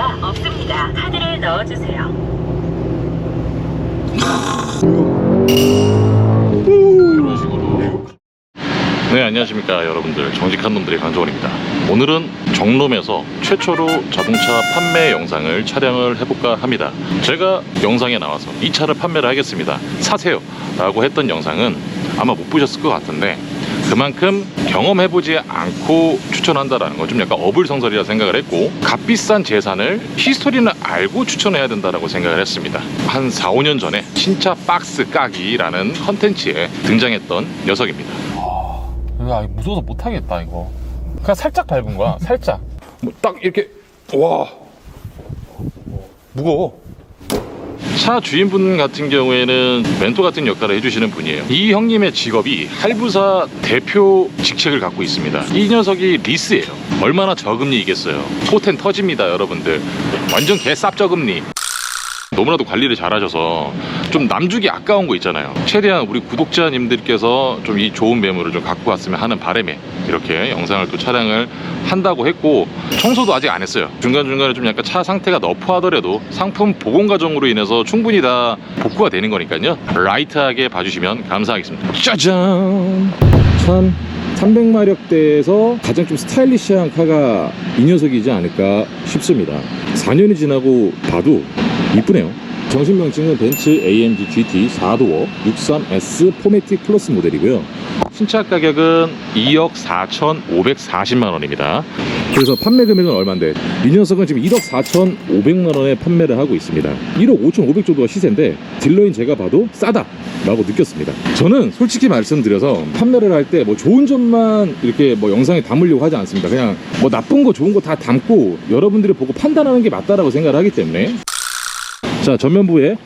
수가 없습니다. 카드를 넣어주세요. 이런 식으로 네 안녕하십니까 여러분들 정직한 놈들의 강정원입니다 오늘은 정롬에서 최초로 자동차 판매 영상을 촬영을 해볼까 합니다 제가 영상에 나와서 이 차를 판매를 하겠습니다 사세요 라고 했던 영상은 아마 못 보셨을 것 같은데 그만큼 경험해보지 않고 추천한다라는 건 좀 약간 어불성설이라 생각을 했고 값비싼 재산을 히스토리는 알고 추천해야 된다라고 생각을 했습니다 한 4, 5년 전에 신차 박스 까기라는 컨텐츠에 등장했던 녀석입니다 야, 이거 무서워서 못하겠다, 이거. 그냥 살짝 밟은 거야, 살짝. 뭐 딱 이렇게 와 무거워 차 주인분 같은 경우에는 멘토 같은 역할을 해주시는 분이에요. 이 형님의 직업이 할부사 대표 직책을 갖고 있습니다. 이 녀석이 리스예요. 얼마나 저금리이겠어요. 포텐 터집니다 여러분들. 완전 개 쌉 저금리 너무나도 관리를 잘하셔서 좀 남주기 아까운 거 있잖아요. 최대한 우리 구독자님들께서 좀 이 좋은 매물을 좀 갖고 왔으면 하는 바람에 이렇게 영상을 또 촬영을 한다고 했고 청소도 아직 안 했어요. 중간중간에 좀 약간 차 상태가 너프하더라도 상품 보건 과정으로 인해서 충분히 다 복구가 되는 거니까요. 라이트하게 봐주시면 감사하겠습니다. 짜잔! 참 300마력대에서 가장 좀 스타일리시한 카가 이 녀석이지 않을까 싶습니다. 4년이 지나고 봐도 이쁘네요. 정식 명칭은 벤츠 AMG GT 4도어 63S 포매틱 플러스 모델이고요. 신차 가격은 2억 4,540만 원입니다. 그래서 판매 금액은 얼마인데 이 녀석은 지금 1억 4,500만 원에 판매를 하고 있습니다. 1억 5,500 정도가 시세인데 딜러인 제가 봐도 싸다 라고 느꼈습니다. 저는 솔직히 말씀드려서 판매를 할 때 뭐 좋은 점만 이렇게 뭐 영상에 담으려고 하지 않습니다. 그냥 뭐 나쁜 거 좋은 거 다 담고 여러분들이 보고 판단하는 게 맞다라고 생각을 하기 때문에 자 전면부에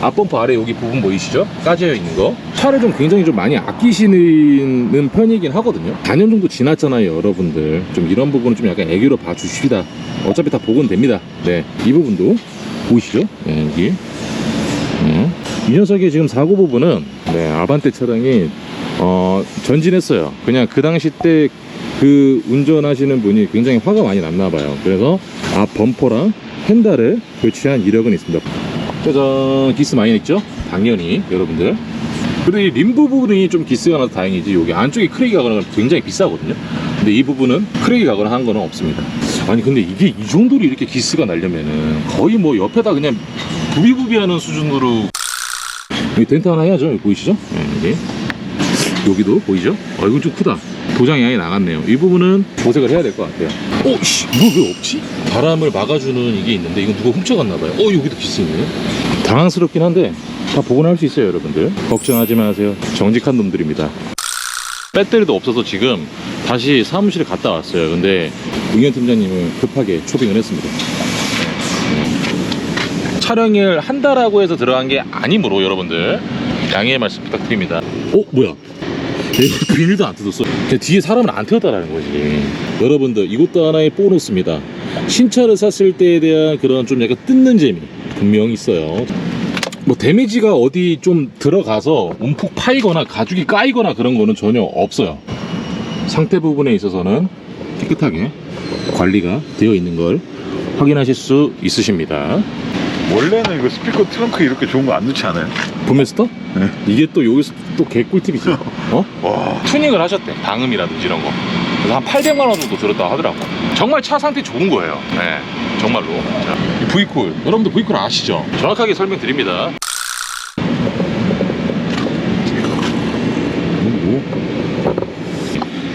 앞범퍼 아래 여기 부분 보이시죠? 까져 있는 거. 차를 좀 굉장히 좀 많이 아끼시는 편이긴 하거든요. 4년 정도 지났잖아요 여러분들. 좀 이런 부분은 좀 약간 애교로 봐주십시다. 어차피 다 복원됩니다. 네이 부분도 보이시죠? 네, 여기. 음. 이 녀석의 지금 사고 부분은 네 아반떼 차량이 어, 전진했어요. 그냥 그 당시 때 그 운전하시는 분이 굉장히 화가 많이 났나 봐요. 그래서 앞 범퍼랑 펜달을 교체한 이력은 있습니다 짜잔 기스 많이 냈죠? 당연히 여러분들 그래도 이 림 부분이 좀 기스가 나서 다행이지 여기 안쪽에 크랙이 가거나 굉장히 비싸거든요 근데 이 부분은 크랙이 가거나 한 거는 없습니다 아니 근데 이게 이 정도로 이렇게 기스가 나려면은 거의 뭐 옆에다 그냥 부비부비하는 수준으로 여기 덴트 하나 해야죠 여기 보이시죠? 네, 여기 여기도 보이죠? 어 이건 좀 크다 도장 양이 나갔네요 이 부분은 보색을 해야 될 것 같아요 오씨 이거 왜 없지? 바람을 막아주는 이게 있는데 이건 누가 훔쳐갔나 봐요. 어 여기도 기스 있네 당황스럽긴 한데 다 복원할 수 있어요 여러분들. 걱정하지 마세요. 정직한 놈들입니다. 배터리도 없어서 지금 다시 사무실에 갔다 왔어요. 근데 응현 팀장님은 급하게 초빙을 했습니다. 촬영을 한다라고 해서 들어간 게 아니므로 여러분들 양해의 말씀 부탁드립니다. 어 뭐야? 내 비닐도 안 뜯었어. 그냥 뒤에 사람을 안 태웠다라는 거지. 여러분들 이것도 하나의 보너스입니다 신차를 샀을 때에 대한 그런 좀 약간 뜯는 재미 분명 있어요 뭐 데미지가 어디 좀 들어가서 움푹 파이거나 가죽이 까이거나 그런 거는 전혀 없어요 상태 부분에 있어서는 깨끗하게 관리가 되어 있는 걸 확인하실 수 있으십니다 원래는 이거 스피커 트렁크 이렇게 좋은 거 안 넣지 않아요? 보메스터? 네. 이게 또 여기서 또 개꿀팁이죠 어? 와 튜닝을 하셨대 방음이라든지 이런 거 그래서 한 800만 원 정도 들었다 하더라고 정말 차 상태 좋은 거예요 네 정말로 자, 이 V콜 여러분들 V콜 아시죠? 정확하게 설명드립니다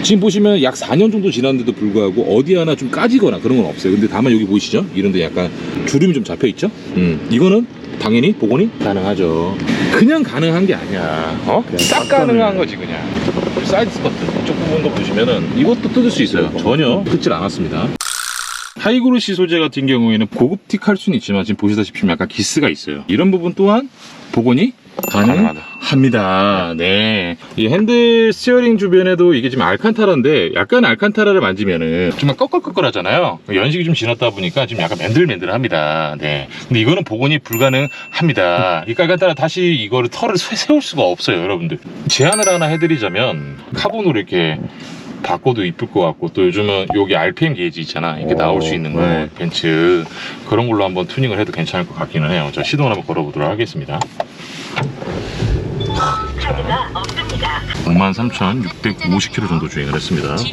지금 보시면 약 4년 정도 지났는데도 불구하고 어디 하나 좀 까지거나 그런 건 없어요. 근데 다만 여기 보이시죠? 이런 데 약간 주름이 좀 잡혀 있죠? 음, 이거는 당연히 복원이 가능하죠. 그냥 가능한 게 아니야. 어? 싹 가능한 거지 그냥 사이드 스커트 이쪽 부분도 보시면은 이것도 뜯을 수 있어요. 전혀 뜯질 않았습니다. 하이그로시 소재 같은 경우에는 고급틱 할 수는 있지만 지금 보시다시피 약간 기스가 있어요. 이런 부분 또한 복원이 가능하다. 합니다. 네. 이 핸들 스티어링 주변에도 이게 지금 알칸타라인데 약간 알칸타라를 만지면은 정말 꺼끌꺼끌하잖아요. 연식이 좀 지났다 보니까 지금 약간 맨들맨들합니다. 네. 근데 이거는 복원이 불가능합니다. 이 알칸타라 다시 이거를 털을 세- 세울 수가 없어요, 여러분들. 제안을 하나 해드리자면 카본으로 이렇게 바꿔도 이쁠 것 같고 또 요즘은 여기 RPM 게이지 있잖아 이렇게 오, 나올 수 있는 거 네. 벤츠 그런 걸로 한번 튜닝을 해도 괜찮을 것 같기는 해요 저 시동을 한번 걸어보도록 하겠습니다 카드가 없습니다. 53,650km 정도 주행을 했습니다 자,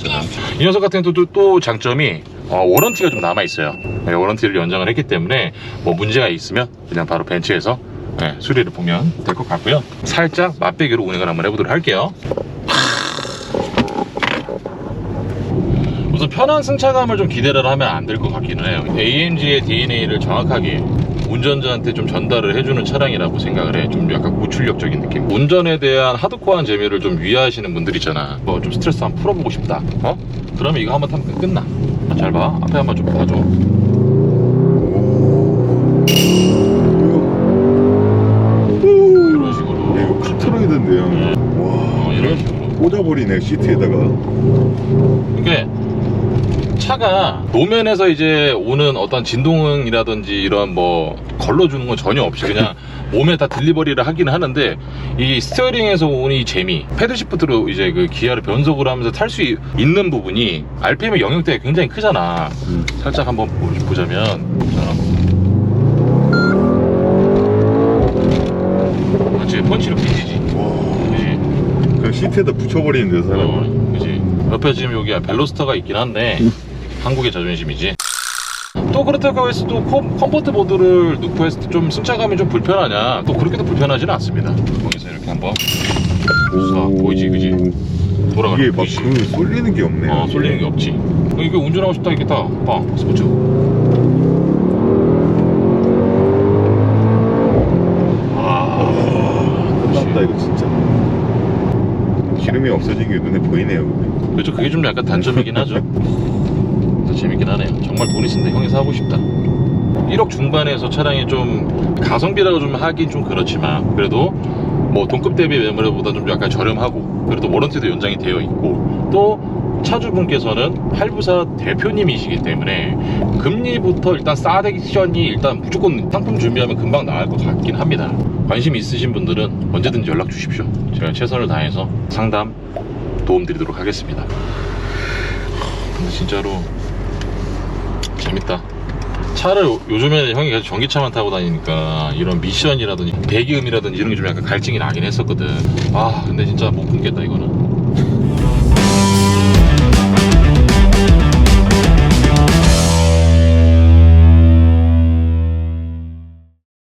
이 녀석 같은 경우도 또 장점이 어, 워런티가 좀 남아 있어요 네, 워런티를 연장을 했기 때문에 뭐 문제가 있으면 그냥 바로 벤츠에서 네, 수리를 보면 될 것 같고요 살짝 맛배기로 운행을 한번 해보도록 할게요 우선 편한 승차감을 좀 기대를 하면 안 될 것 같기는 해요. AMG의 DNA를 정확하게 운전자한테 좀 전달을 해주는 차량이라고 생각을 해. 좀 약간 고출력적인 느낌. 운전에 대한 하드코어한 재미를 좀 위하시는 분들 있잖아. 뭐 좀 스트레스 한번 풀어보고 싶다. 어? 그러면 이거 한번 타면 끝나. 아, 잘 봐. 앞에 한번 좀 봐줘. 이런 식으로. 야, 이거 카트로이드인데요. 와, 어, 이런 식으로. 꽂아버리네 시트에다가. 이게 차가 노면에서 이제 오는 어떤 진동이라든지 이런 뭐 걸러주는 건 전혀 없이 그냥 몸에 다 딜리버리를 하기는 하는데 이 스티어링에서 오는 이 재미 패드 시프트로 이제 그 기아를 변속을 하면서 탈 수 있는 부분이 RPM의 영역대가 굉장히 크잖아 음. 살짝 한번 보- 보자면 자. 그렇지 펀치로 그지 그냥 시트에다 붙여버리는데 사람을. 어, 그지. 옆에 지금 여기 벨로스터가 있긴 한데 한국의 자존심이지. 또 그렇다고 해서 또 컴, 컴포트 보드를 넣고 했을 때 좀 승차감이 좀 불편하냐? 또 그렇게도 불편하지는 않습니다. 거기서 이렇게 한번 쏴 보이지, 그지? 돌아가는 이게 거막 보이지? 그 쏠리는 게 없네. 어, 쏠리는 게 없지. 이게 운전하고 싶다 이게 다, 봐, 스포츠. 아, 끝났다 이거 진짜. 기름이 없어진 게 눈에 보이네요. 그렇죠. 그게 좀 약간 단점이긴 하죠. 재밌긴 하네요. 정말 돈 있으면 형이 사고 싶다. 1억 중반에서 차량이 좀 가성비라고 좀 하긴 좀 그렇지만 그래도 뭐 동급 대비 매물보다 좀 약간 저렴하고 그래도 워런티도 연장이 되어 있고 또 차주분께서는 할부사 대표님이시기 때문에 금리부터 일단 싸대기션이 일단 무조건 상품 준비하면 금방 나갈 것 같긴 합니다. 관심 있으신 분들은 언제든지 연락 주십시오. 제가 최선을 다해서 상담 도움 드리도록 하겠습니다. 근데 진짜로 재밌다. 차를 요- 요즘에 형이 계속 전기차만 타고 다니니까 이런 미션이라든지 배기음이라든지 이런 게 좀 약간 갈증이 나긴 했었거든. 아 근데 진짜 못 끊겠다 이거는.